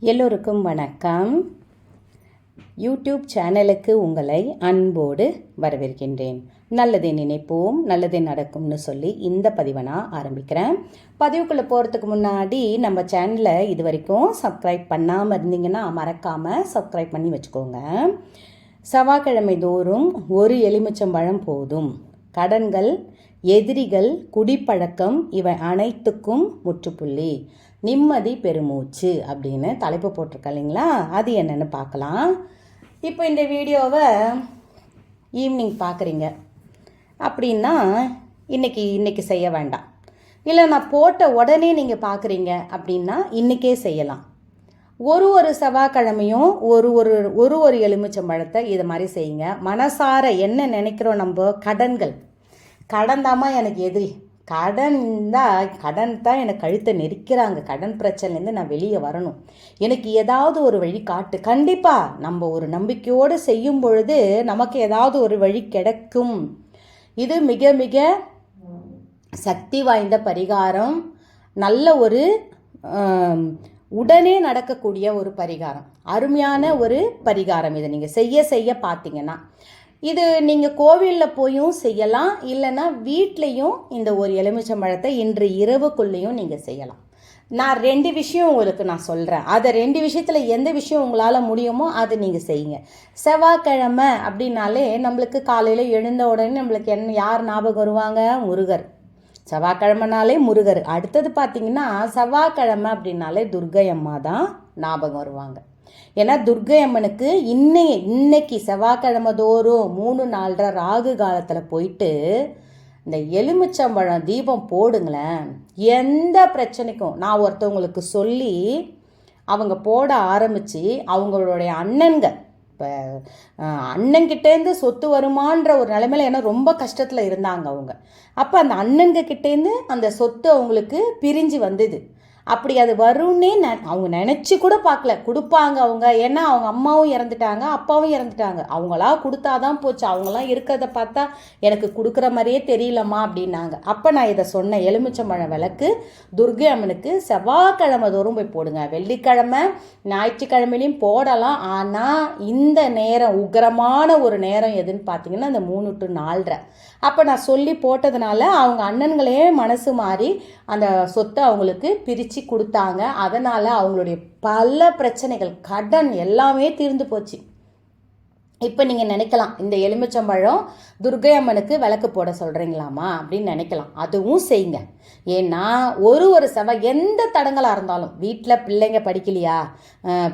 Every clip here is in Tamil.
எல்லோருக்கும் வணக்கம். யூடியூப் சேனலுக்கு உங்களை அன்போடு வரவேற்கின்றேன். நல்லதை நினைப்போம் நல்லதே நடக்கும்னு சொல்லி இந்த பதிவை நான் ஆரம்பிக்கிறேன். பதிவுக்குள்ளே போகிறதுக்கு முன்னாடி நம்ம சேனலை இது வரைக்கும் சப்ஸ்கிரைப் பண்ணாமல் இருந்தீங்கன்னா மறக்காமல் சப்ஸ்கிரைப் பண்ணி வச்சுக்கோங்க. செவ்வாய்க்கிழமை தோறும் ஒரு எலுமிச்சம்பழம் போதும். கடன்கள் எதிரிகள் குடிப்பழக்கம் இவை அனைத்துக்கும் முற்றுப்புள்ளி. நிம்மதி பெருமூச்சு அப்படின்னு தலைப்பு போட்டிருக்க இல்லைங்களா? அது என்னென்னு பார்க்கலாம். இப்போ இந்த வீடியோவை ஈவினிங் பார்க்குறீங்க. அப்படின்னா இன்றைக்கி இன்றைக்கி செய்ய வேண்டாம். இல்லை நான் போட்ட உடனே நீங்கள் பார்க்குறீங்க அப்படின்னா இன்றைக்கே செய்யலாம். ஒரு ஒரு செவ்வாய்க்கிழமையும் ஒரு ஒரு ஒரு ஒரு எலுமிச்சம்பழத்தை இது மாதிரி செய்யுங்க. மனசார என்ன நினைக்கிறோம் நம்ம? கடன்கள். கடன் தாம்மா எனக்கு எதிரி. கடன் தான் கடன் தான் எனக்கு கழுத்தை நெரிக்கிறாங்க. கடன் பிரச்சனைலேருந்து நான் வெளியே வரணும். எனக்கு ஏதாவது ஒரு வழி காட்டு. கண்டிப்பாக நம்ம ஒரு நம்பிக்கையோடு செய்யும் பொழுது நமக்கு ஏதாவது ஒரு வழி கிடைக்கும். இது மிக மிக சக்தி வாய்ந்த பரிகாரம். நல்ல ஒரு உடனே நடக்கக்கூடிய ஒரு பரிகாரம். அருமையான ஒரு பரிகாரம் இதை. நீங்கள் செய்ய செய்ய பார்த்தீங்கன்னா இது நீங்கள் கோவிலில் போயும் செய்யலாம். இல்லைன்னா வீட்லேயும் இந்த ஒரு எலுமிச்சம்பழத்தை இன்று இரவுக்குள்ளேயும் நீங்கள் செய்யலாம். நான் ரெண்டு விஷயம் உங்களுக்கு நான் சொல்கிறேன் அதை ரெண்டு விஷயத்தில் எந்த விஷயம் உங்களால் முடியுமோ அதை நீங்கள் செய்யுங்க. செவ்வாய்க்கிழமை அப்படின்னாலே நம்மளுக்கு காலையில் எழுந்த உடனே நம்மளுக்கு என்ன யார் ஞாபகம் வருவாங்க? முருகர். செவ்வாய்க்கிழமைனாலே முருகர். அடுத்தது பார்த்தீங்கன்னா செவ்வாய்க்கிழமை அப்படின்னாலே துர்கை அம்மா தான் ஞாபகம் வருவாங்க. ஏன்னா துர்கை அம்மனுக்கு இன்னை இன்னைக்கு செவ்வாய்க்கிழமை தோறும் மூணு நாலரை ராகு காலத்தில் போயிட்டு இந்த எலுமிச்சம்பழம் தீபம் போடுங்களேன். எந்த பிரச்சனைக்கும் நான் ஒருத்தவங்களுக்கு சொல்லி அவங்க போட ஆரம்பித்து அவங்களுடைய அண்ணன்க இப்போ அண்ணன்கிட்டேருந்து சொத்து வருமான்ற ஒரு நிலைமையில ஏன்னா ரொம்ப கஷ்டத்தில் இருந்தாங்க அவங்க. அப்போ அந்த அண்ணன்கிட்டேருந்து அந்த சொத்து அவங்களுக்கு பிரிஞ்சு வந்தது. அப்படி அது வரும்னே நெ அவங்க நினச்சி கூட பார்க்கல. கொடுப்பாங்க அவங்க. ஏன்னா அவங்க அம்மாவும் இறந்துட்டாங்க அப்பாவும் இறந்துட்டாங்க. அவங்களா கொடுத்தாதான் போச்சு. அவங்களாம் இருக்கிறத பார்த்தா எனக்கு கொடுக்குற மாதிரியே தெரியலம்மா அப்படின்னாங்க. அப்போ நான் இதை சொன்னேன் எலுமிச்சம்பழம் விளக்கு துர்கை அம்மனுக்கு செவ்வாய்க்கிழமை தோறும் போய் போடுங்க. வெள்ளிக்கிழமை ஞாயிற்றுக்கிழமையிலையும் போடலாம். ஆனால் இந்த நேரம் உக்கிரமான ஒரு நேரம் எதுன்னு பார்த்தீங்கன்னா அந்த மூணு டு நாலரை. அப்போ நான் சொல்லி போட்டதுனால அவங்க அண்ணன்களே மனசு மாறி அந்த சொத்தை அவங்களுக்கு பிரித்து கொடுத்தாங்க. அதனால் அவங்களுடைய பல பிரச்சனைகள் கடன் எல்லாமே தீர்ந்து போச்சு. இப்போ நீங்கள் நினைக்கலாம் இந்த எலுமிச்சம்பழம் துர்கை அம்மனுக்கு விளக்கு போட சொல்கிறீங்களாமா அப்படின்னு நினைக்கலாம். அதுவும் செய்யுங்க. ஏன்னா ஒரு ஒரு செவ்வாய் எந்த தடங்களாக இருந்தாலும் வீட்டில் பிள்ளைங்க படிக்கலையா?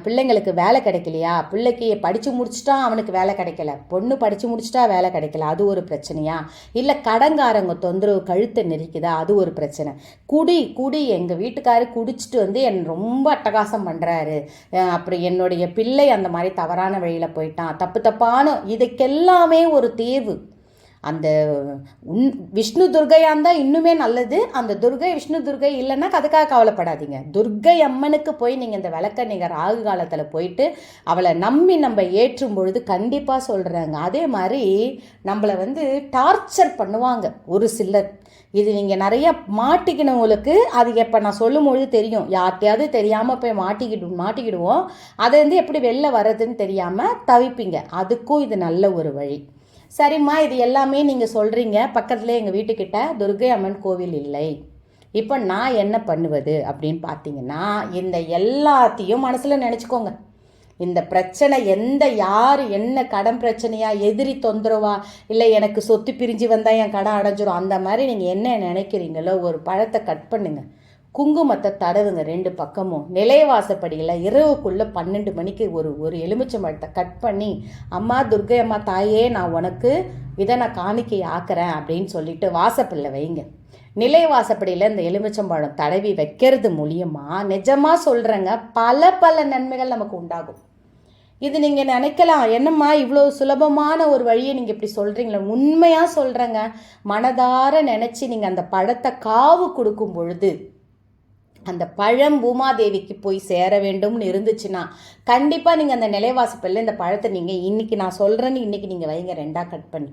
பிள்ளைங்களுக்கு வேலை கிடைக்கலையா? பிள்ளைக்கு படித்து முடிச்சிட்டா அவனுக்கு வேலை கிடைக்கல. பொண்ணு படித்து முடிச்சிட்டா வேலை கிடைக்கல. அது ஒரு பிரச்சனையா? இல்லை கடங்காரங்க தொந்தரவு கழுத்தை நெரிக்குதா? அது ஒரு பிரச்சனை. குடி குடி எங்கள் வீட்டுக்காரு குடிச்சிட்டு வந்து என் ரொம்ப அட்டகாசம் பண்ணுறாரு அப்புறம் என்னுடைய பிள்ளை அந்த மாதிரி தவறான வழியில் போயிட்டான். தப்பு பானம் இதுக்கெல்லாமே ஒரு தீர்வு. அந்த உன் விஷ்ணு துர்கையாக இருந்தால் இன்னுமே நல்லது. அந்த துர்கை விஷ்ணு துர்கை இல்லைன்னா அதுக்காக கவலைப்படாதீங்க. துர்கை அம்மனுக்கு போய் நீங்கள் இந்த விளக்க நீங்கள் ராகு காலத்தில் போயிட்டு அவளை நம்பி நம்ம ஏற்றும் பொழுது கண்டிப்பாக சொல்கிறாங்க அதே மாதிரி நம்மளை வந்து டார்ச்சர் பண்ணுவாங்க ஒரு சிலர். இது நீங்கள் நிறைய மாட்டிக்கினவங்களுக்கு அது எப்போ நான் சொல்லும் பொழுது தெரியும். யார்கிட்டயாவது தெரியாமல் போய் மாட்டிக்கிடு மாட்டிக்கிடுவோம். அதை வந்து எப்படி வெளில வர்றதுன்னு தெரியாமல் தவிப்பீங்க. அதுக்கும் இது நல்ல ஒரு வழி. சரிம்மா இது எல்லாமே நீங்கள் சொல்கிறீங்க பக்கத்தில் எங்கள் வீட்டுக்கிட்ட துர்கை அம்மன் கோவில் இல்லை. இப்போ நான் என்ன பண்ணுவது அப்படின்னு பார்த்தீங்கன்னா இந்த எல்லாத்தையும் மனசில் நினச்சிக்கோங்க. இந்த பிரச்சனை எந்த யார் என்ன கடன் பிரச்சனையா எதிரி தொந்தரவா இல்லை எனக்கு சொத்து பிரிஞ்சு வந்தால் என் கடன் அடைஞ்சிரும் அந்த மாதிரி நீங்கள் என்ன நினைக்கிறீங்களோ ஒரு பழத்தை கட் பண்ணுங்கள் குங்குமத்தை தடவுங்க ரெண்டு பக்கமும். நிலைவாசப்படியில் இரவுக்குள்ளே பன்னெண்டு மணிக்கு ஒரு ஒரு எலுமிச்சம்பழத்தை கட் பண்ணி அம்மா துர்கை அம்மா தாயே நான் உனக்கு இதை நான் காணிக்கை ஆக்குறேன் அப்படின்னு சொல்லிட்டு வாசப்பில்ல வைங்க. நிலைவாசப்படியில் இந்த எலுமிச்சம்பழம் தடவி வைக்கிறது மூலியமாக நிஜமாக சொல்கிறேங்க பல பல நன்மைகள் நமக்கு உண்டாகும். இது நீங்கள் நினைக்கலாம். என்னம்மா இவ்வளோ சுலபமான ஒரு வழியை நீங்கள் இப்படி சொல்கிறீங்களே உண்மையாக சொல்கிறேங்க மனதார நினச்சி நீங்கள் அந்த பழத்தை காவு கொடுக்கும் பொழுது அந்த பழம் பூமாதேவிக்கு போய் சேர வேண்டும்னு இருந்துச்சுன்னா கண்டிப்பாக நீங்கள் அந்த நிலைவாசப்பில் இந்த பழத்தை நீங்கள் இன்றைக்கி நான் சொல்கிறேன்னு இன்றைக்கி நீங்கள் வைங்க. ரெண்டாக கட் பண்ணி.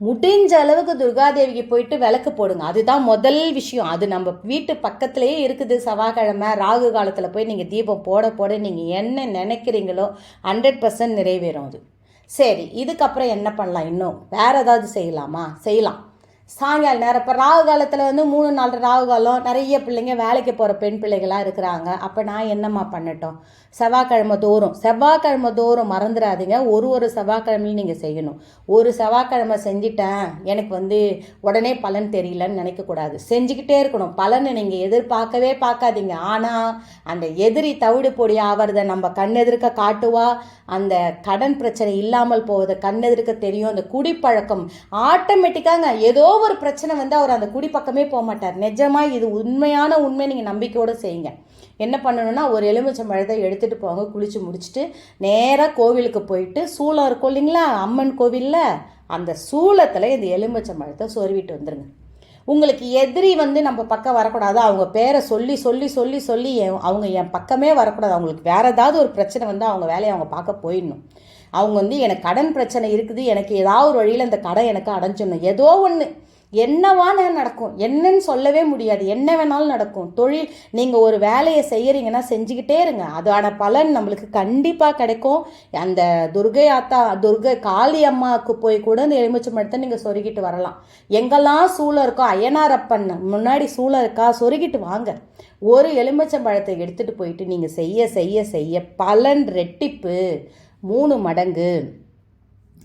முடிஞ்ச அளவுக்கு துர்காதேவிக்கு போயிட்டு விளக்கு போடுங்க. அதுதான் முதல் விஷயம். அது நம்ம வீட்டு பக்கத்துலேயே இருக்குது. செவ்வாய்க்கிழமை ராகு காலத்தில் போய் நீங்கள் தீபம் போட போட நீங்கள் என்ன நினைக்கிறீங்களோ ஹண்ட்ரட் பர்சன்ட் நிறைவேறும் அது. சரி இதுக்கப்புறம் என்ன பண்ணலாம் இன்னும்? வேறு ஏதாவது செய்யலாமா? செய்யலாம். சாயங்கால நேரம். இப்போ ராகு காலத்தில் வந்து மூணு நாள் ராகு காலம் நிறைய பிள்ளைங்க வேலைக்கு போகிற பெண் பிள்ளைகளாக இருக்கிறாங்க. அப்போ நான் என்னம்மா பண்ணட்டும்? செவ்வாய்க்கிழமை தோறும் செவ்வாய்க்கிழமை தோறும் மறந்துடாதீங்க. ஒரு ஒரு செவ்வாய்க்கிழமையும் நீங்கள் செய்யணும். ஒரு செவ்வாய்க்கிழமை செஞ்சிட்டேன் எனக்கு வந்து உடனே பலன் தெரியலன்னு நினைக்கக்கூடாது. செஞ்சுக்கிட்டே இருக்கணும். பலனை நீங்கள் எதிர்பார்க்கவே பார்க்காதீங்க. ஆனால் அந்த எதிரி தவிடு பொடி ஆவறதை நம்ம கண்ணெதிர்க்க காட்டுவா? அந்த கடன் பிரச்சனை இல்லாமல் போவதை கண்ணெதிர்க்க தெரியும். அந்த குடிப்பழக்கம் ஆட்டோமேட்டிக்காங்க ஏதோ ஒரு பிரச்சனை வந்து அவர் அந்த குடி பக்கமே போக மாட்டார். நிஜமாக இது உண்மையான உண்மை நீங்கள் நம்பிக்கையோடு செய்யுங்க. என்ன பண்ணணும்னா ஒரு எலுமிச்சம் பழத்தை எடுத்துகிட்டு போங்க குளித்து முடிச்சுட்டு நேராக கோவிலுக்கு போயிட்டு சூளம் இருக்கும் இல்லைங்களா? அம்மன் கோவிலில் அந்த சூளத்தில் இந்த எலுமிச்சம் பழத்தை சொருவிட்டு வந்துடுங்க உங்களுக்கு எதிரி வந்து நம்ம பக்கம் வரக்கூடாது. அவங்க பேரை சொல்லி சொல்லி சொல்லி சொல்லி என் அவங்க என் பக்கமே வரக்கூடாது. அவங்களுக்கு வேறு ஏதாவது ஒரு பிரச்சனை வந்து அவங்க வேலையை அவங்க பார்க்க போயிடணும். அவங்க வந்து எனக்கு கடன் பிரச்சனை இருக்குது. எனக்கு ஏதாவது ஒரு வழியில் அந்த கடன் எனக்கு அடைஞ்சிடணும். ஏதோ ஒன்று என்னவான நடக்கும்? என்னன்னு சொல்லவே முடியாது. என்ன வேணாலும் நடக்கும். தொழில் நீங்கள் ஒரு வேலையை செய்கிறீங்கன்னா செஞ்சுக்கிட்டே இருங்க. அதான பலன் நம்மளுக்கு கண்டிப்பாக கிடைக்கும். அந்த துர்கை ஆத்தா துர்கை காளி அம்மாவுக்கு போய் கூட இந்த எலுமிச்சை மரத்தை நீங்கள் சொருகிட்டு வரலாம். எங்கெல்லாம் சூளம் இருக்கோ அய்யனாரப்பன் முன்னாடி சூழல் இருக்கா சொருகிட்டு வாங்க. ஒரு எலுமிச்சம்பழத்தை எடுத்துகிட்டு போயிட்டு நீங்கள் செய்ய செய்ய செய்ய பலன் ரெட்டிப்பு. மூணு மடங்கு.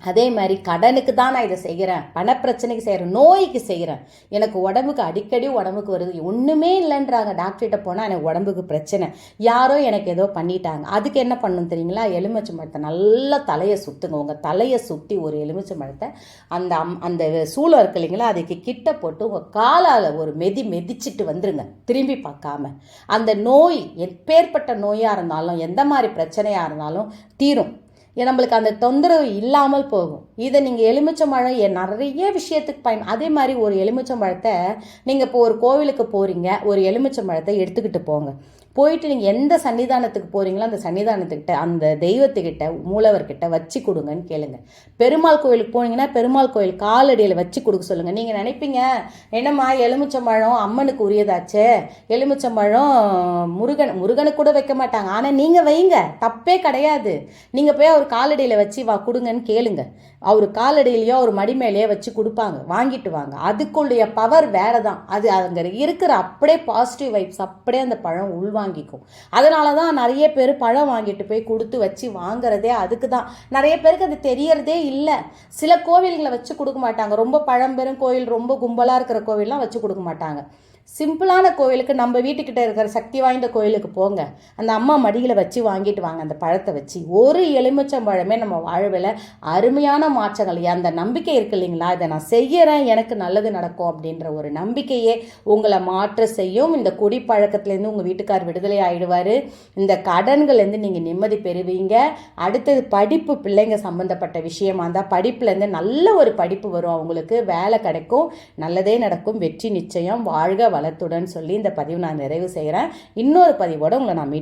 அதே மாதிரி கடனுக்கு தான் நான் இதை செய்கிறேன். பணப்பிரச்சனைக்கு செய்கிறேன். நோய்க்கு செய்கிறேன். எனக்கு உடம்புக்கு அடிக்கடி உடம்புக்கு வருது. ஒன்றுமே இல்லைன்றாங்க. டாக்டர்கிட்ட போனால் எனக்கு உடம்புக்கு பிரச்சனை. யாரோ எனக்கு ஏதோ பண்ணிட்டாங்க. அதுக்கு என்ன பண்ணணும் தெரியுங்களா? எலுமிச்சை மரத்தை நல்லா தலையை சுற்றுங்க உங்கள் தலையை சுற்றி ஒரு எலுமிச்சை மரத்தை அந்த அம் அந்த சூளம் இருக்கு இல்லைங்களா? அதுக்கு கிட்ட போட்டு உங்கள் காலால் ஒரு மெதி மெதிச்சிட்டு வந்துருங்க. திரும்பி பார்க்காம. அந்த நோய் எப்பேற்பட்ட நோயாக இருந்தாலும் எந்த மாதிரி பிரச்சனையாக இருந்தாலும் தீரும். நம்மளுக்கு அந்த தொந்தரவு இல்லாமல் போகும். இதை நீங்கள் எலுமிச்சம்பழம் நிறைய விஷயத்துக்கு பயன் அதே மாதிரி ஒரு எலுமிச்சம்பழத்தை நீங்கள் இப்போ ஒரு கோவிலுக்கு போகிறீங்க ஒரு எலுமிச்சம்பழத்தை எடுத்துக்கிட்டு போங்க. போயிட்டு நீங்கள் எந்த சன்னிதானத்துக்கு போகிறீங்களோ அந்த சன்னிதானத்துக்கிட்ட அந்த தெய்வத்துக்கிட்ட மூலவர்கிட்ட வச்சு கொடுங்கன்னு கேளுங்க. பெருமாள் கோயிலுக்கு போனீங்கன்னா பெருமாள் கோயில் காலடியில் வச்சு கொடுக்க சொல்லுங்கள் நீங்கள் நினைப்பீங்க என்னம்மா எலுமிச்சம்பழம் அம்மனுக்கு உரியதாச்சே? எலுமிச்சம்பழம் முருகன் முருகனுக்கு கூட வைக்க மாட்டாங்க. ஆனால் நீங்கள் வைங்க தப்பே கிடையாது. நீங்கள் போய் அவர் காலடியில் வச்சு வா கொடுங்கன்னு கேளுங்க. அவர் காலடியிலையோ அவர் மடி மேலேயோ வச்சு கொடுப்பாங்க. வாங்கிட்டு வாங்க. அதுக்குள்ளைய பவர் வேற தான் அது அங்கே இருக்கிற அப்படியே பாசிட்டிவ் வைப்ஸ் அப்படியே அந்த பழம் உள்வாங்க உள்வாங்கிக்கும் அதனால தான் நிறைய பேர் பழம் வாங்கிட்டு போய் கொடுத்து வச்சு வாங்குறதே அதுக்கு தான் நிறைய பேருக்கு அது தெரியறதே இல்லை. சில கோவில்களை வச்சு கொடுக்க மாட்டாங்க. ரொம்ப பழம்பெரும் கோவில் ரொம்ப கும்பலாக இருக்கிற கோவில்லாம் வச்சு கொடுக்க மாட்டாங்க. சிம்பிளான கோவிலுக்கு நம்ம வீட்டுக்கிட்ட இருக்கிற சக்தி வாய்ந்த கோயிலுக்கு போங்க. அந்த அம்மா மடியில் வச்சு வாங்கிட்டு வாங்க. அந்த பழத்தை வச்சு ஒரு எலுமிச்சம் பழமே நம்ம வாழ்வில் அருமையான மாற்றங்கள். அந்த நம்பிக்கை இருக்கு இல்லைங்களா? இதை நான் செய்கிறேன் எனக்கு நல்லது நடக்கும் அப்படின்ற ஒரு நம்பிக்கையே உங்களை மாற்ற செய்யும். இந்த குடி பழக்கத்துலேருந்து உங்கள் வீட்டுக்கார் விடுதலை ஆகிடுவார் இந்த கடன்கள்லேருந்து நீங்கள் நிம்மதி பெறுவீங்க. அடுத்தது படிப்பு பிள்ளைங்க சம்மந்தப்பட்ட விஷயமா இருந்தால் படிப்புலேருந்து நல்ல ஒரு படிப்பு வரும். அவங்களுக்கு வேலை கிடைக்கும். நல்லதே நடக்கும். வெற்றி நிச்சயம். வாழ்க வளத்துடன் சொல்லி இந்த பதிவு நான் நிறைவு செய்கிறேன். இன்னொரு பதிவோடு உங்களை நான் மீட்